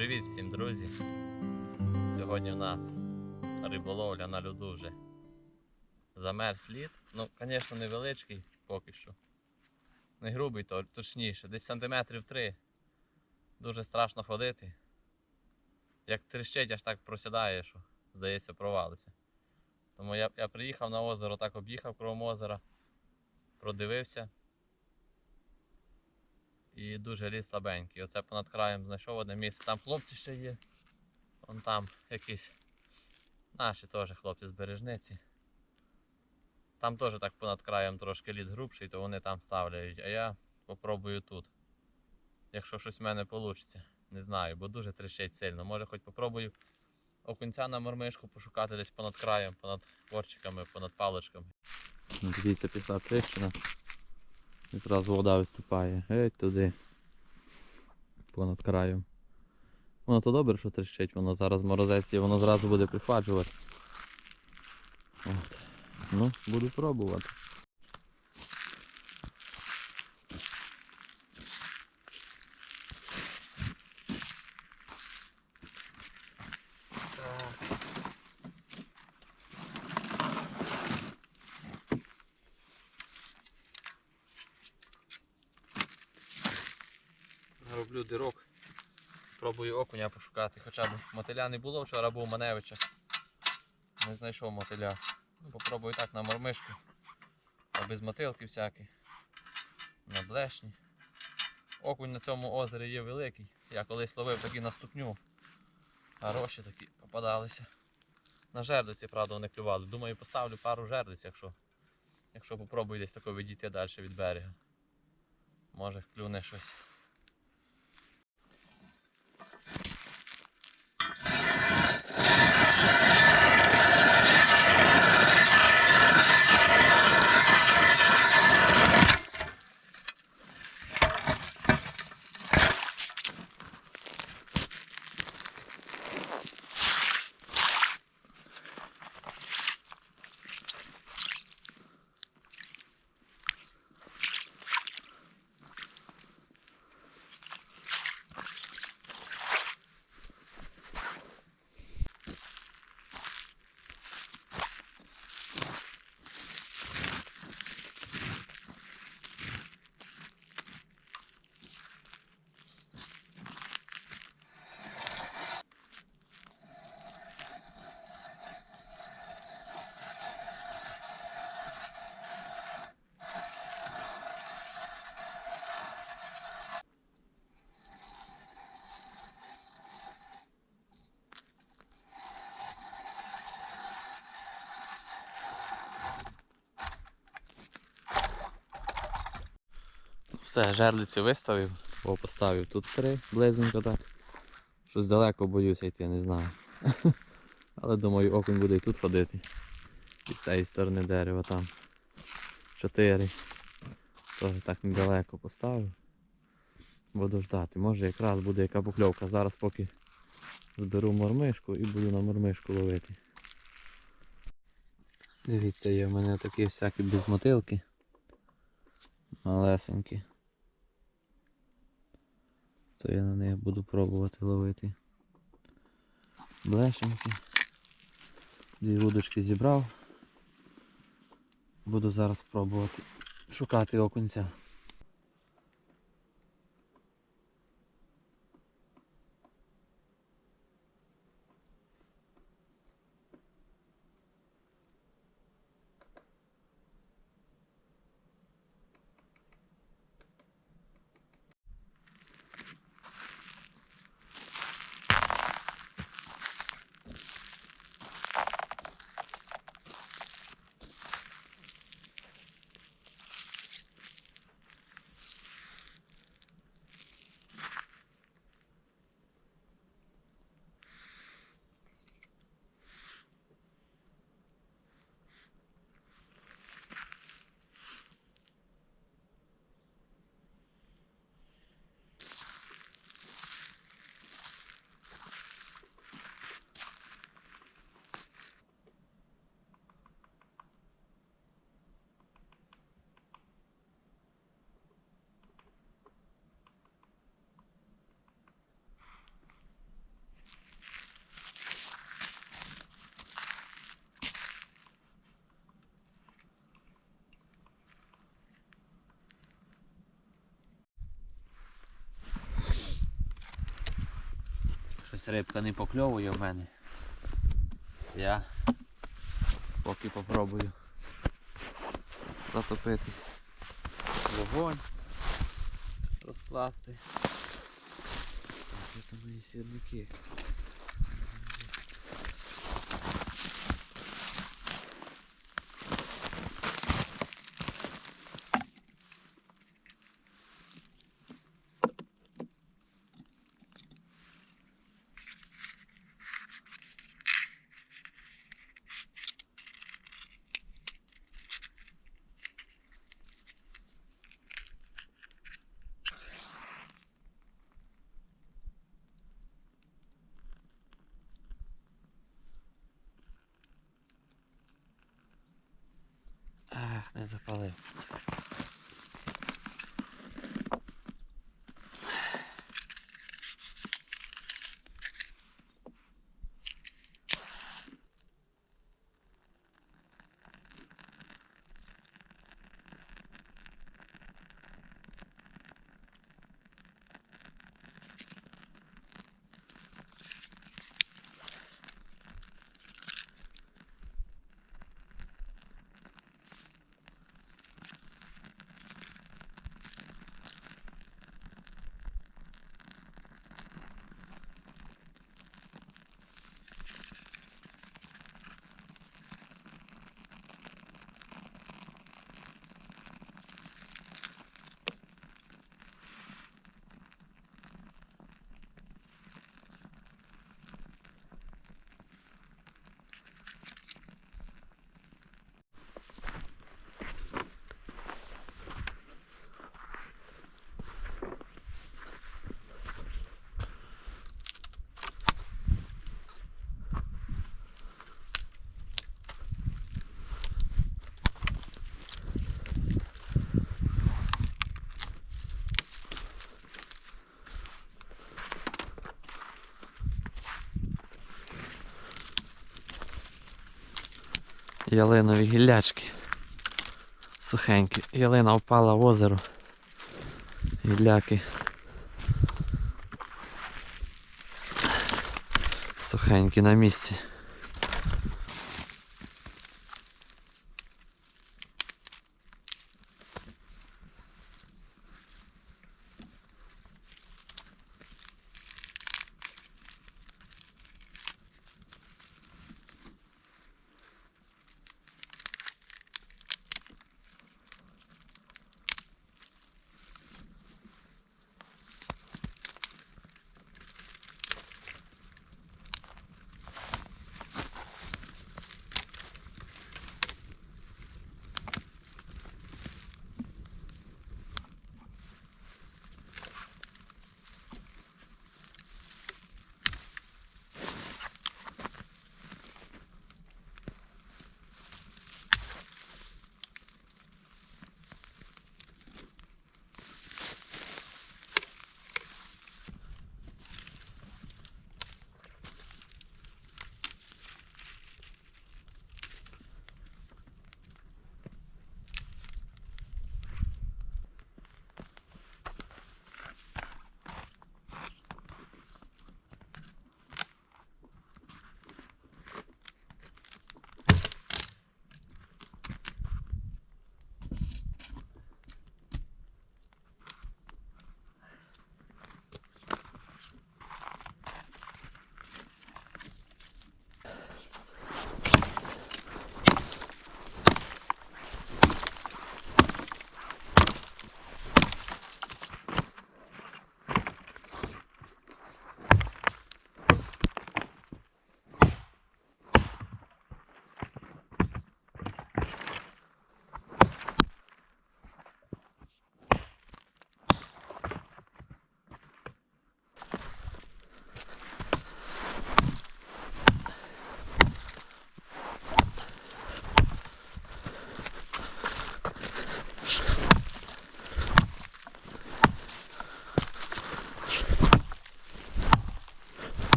Привіт всім, друзі! Сьогодні в нас риболовля на льоду вже. Замерз лід. Ну, звісно, невеличкий поки що. Не грубий, то точніше, десь сантиметрів три. Дуже страшно ходити. Як тріщить, аж так просідає, що здається, провалиться. Тому я, я приїхав на озеро, так об'їхав кругом озера, продивився. І дуже лід слабенький. Оце понад краєм знайшов одне місце. Там хлопці ще є. Вон там якісь наші теж хлопці з бережниці. Там теж так понад краєм трошки лід грубший, то вони там ставляють. А я попробую тут. Якщо щось в мене вийде. Не знаю, бо дуже тріщить сильно. Може хоч попробую окунця на мормишку пошукати десь понад краєм, понад корчиками, понад паличками. Ну, Дивіться, пішла тріщина. І зразу вода виступає. Геть туди. Понад краєм. Воно то добре, що тріщить, воно зараз морозець і воно зразу буде прихвачувати. От. Ну, буду пробувати. Роблю дирок. Пробую окуня пошукати. Хоча б мотиля не було, вчора був Маневича. Не знайшов мотиля. Ну, попробую так на мормишку. А без мотилки всякі. На блешні. Окунь на цьому озері є великий. Я колись ловив такі на ступню. Хороші такі попадалися. На жердиці, правда, вони клювали. Думаю, поставлю пару жердиць, якщо, якщо попробую десь тако відійти далі від берега. Може клюне щось. Все, жерлицю виставив, бо поставив тут три, близенько так. Щось далеко боюся йти, не знаю. Але думаю, окунь буде і тут ходити. І з цієї сторони дерева там. Чотири. Теж так недалеко поставив. Буду ждати. Може якраз буде яка покльовка. Зараз поки зберу мормишку і буду на мормишку ловити. Дивіться, є в мене такі всякі безмотилки. Малесенькі. То я на них буду пробувати ловити. блешеньки. Дві вудочки зібрав. Буду зараз пробувати шукати окунця. Щось рибка не покльовує в мене. Я поки попробую затопити вогонь, розкласти. А, це мої сірники? Ах, запалив. Ялинові гіллячки. Сухенькі. Ялина впала в озеро. Гілляки. Сухенькі на місці.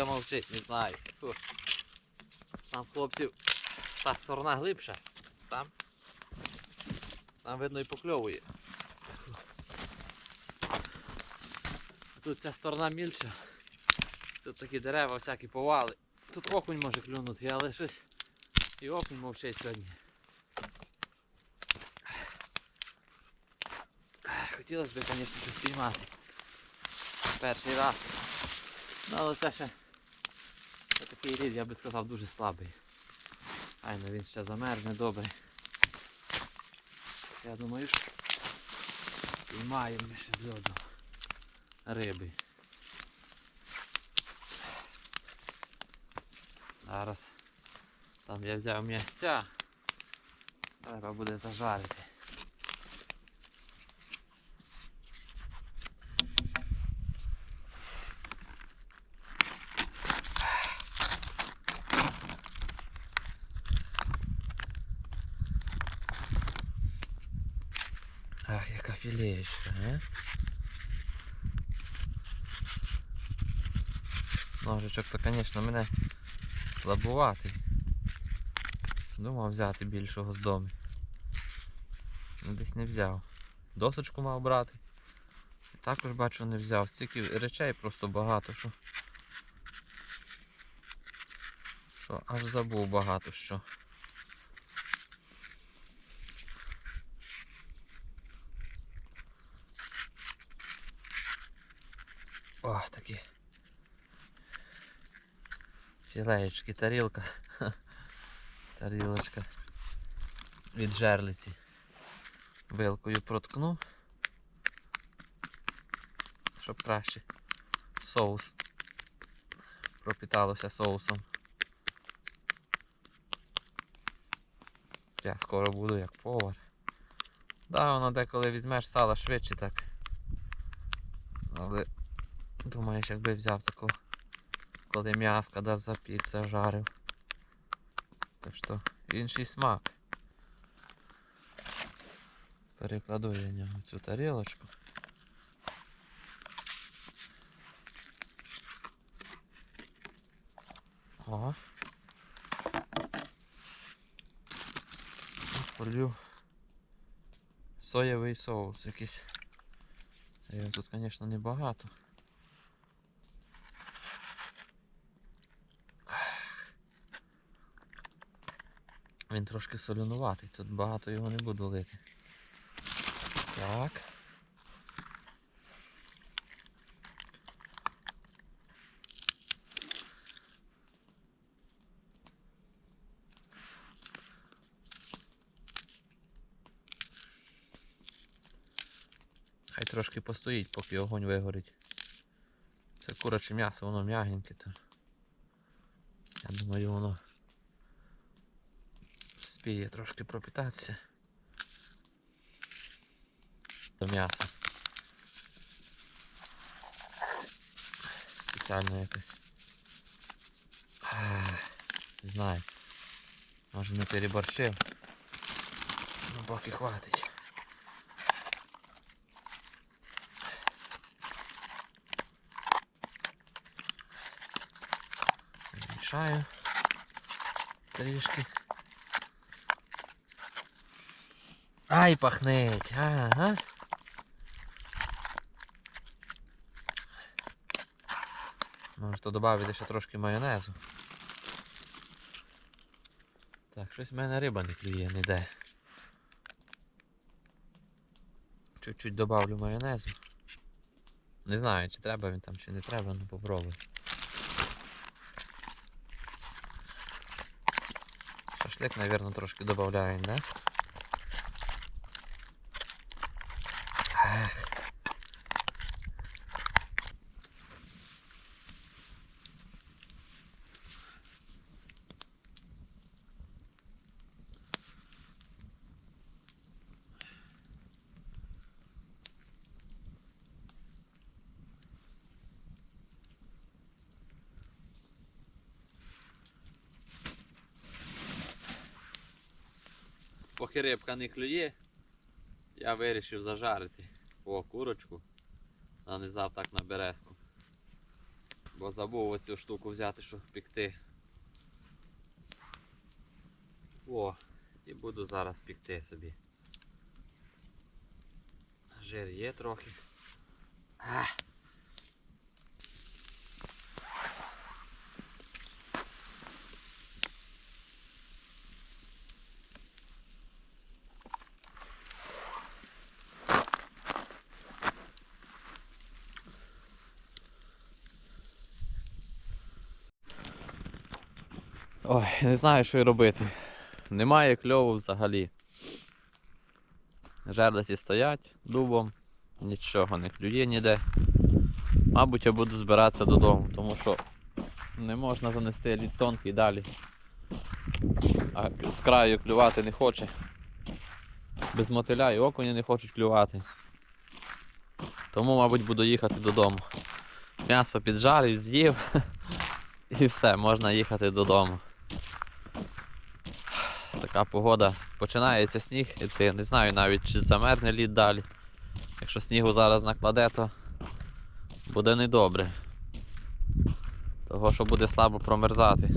Рибка мовчить, не знаю. Фу. Там хлопців та сторона глибша. Там. Там видно і покльовує. Тут ця сторона мільша. Тут такі дерева, всякі повали. Тут окунь може клюнути, але щось і окунь мовчить сьогодні. Хотілося б, звісно, щось піймати. Перший раз. Ну, але це ще такий рід, я би сказав, дуже слабий. Айно він ще замерзне добре. Я думаю, що піймаємо ще з льоду риби. Зараз там я взяв м'ясця. Треба буде зажарити. Філеєчка, а? Ножичок то, звісно, мене слабуватий. Думав взяти більшого з дому. Ну, Десь не взяв. Досочку мав брати. Також бачу не взяв. Стільки речей просто багато, що. Що аж забув багато що. О, такі. Філеєчки, тарілка. Тарілочка від жерлиці. Вилкою проткну. Щоб краще соус пропіталося соусом. Я скоро буду як повар. Да, воно деколи візьмеш сало швидше так. Але думаєш, якби взяв таку, коли м'яска да запік, зажарив. Так що інший смак. Перекладу я нього цю тарілочку. О. Полю соєвий соус якийсь. Його тут, звісно, небагато. Він трошки солюнуватий, тут багато його не буду лити. Так. Хай трошки постоїть, поки огонь вигорить. Це куряче м'ясо, воно м'ягеньке, я думаю воно спіє трошки пропітатися до м'яса. Спеціально якось. Ах, Не знаю. Може не переборщив. Ну поки хватить. Мішаю трішки. Ай, пахнеть, ага. Можете додати ще трошки майонезу. Так, щось в мене риба не клює ніде. Чуть-чуть добавлю майонезу. Не знаю, чи треба він там, чи не треба, ну попробуй. Шашлик, мабуть, трошки додаємо, да? Ах. Поки рибка не я вирішив зажарити о курочку. Нанизав так на березку. Бо забув оцю штуку взяти, щоб пікти. О, і буду зараз пікти собі. Жир є трохи. А. Ой, не знаю, що й робити. Немає кльову взагалі. Жерлиці стоять дубом, нічого не клює ніде. Мабуть, я буду збиратися додому, тому що не можна занести лід тонкий далі. А з краю клювати не хоче. Без мотиля і окуні не хочуть клювати. Тому, мабуть, буду їхати додому. М'ясо піджарив, з'їв і все, можна їхати додому. Така погода. Починається сніг іти. Не знаю навіть чи замерзне лід далі. Якщо снігу зараз накладе, то буде недобре. Того, що буде слабо промерзати.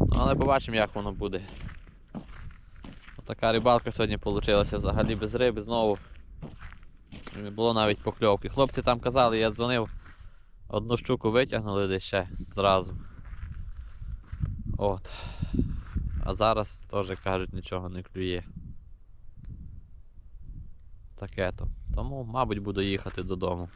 Ну, але побачимо, як воно буде. Така рибалка сьогодні вийшла взагалі без риби знову. Не було навіть покльовки. Хлопці там казали, я дзвонив, одну щуку витягнули десь ще зразу. От. А зараз теж кажуть нічого не клює. Таке то. Тому, мабуть, буду їхати додому.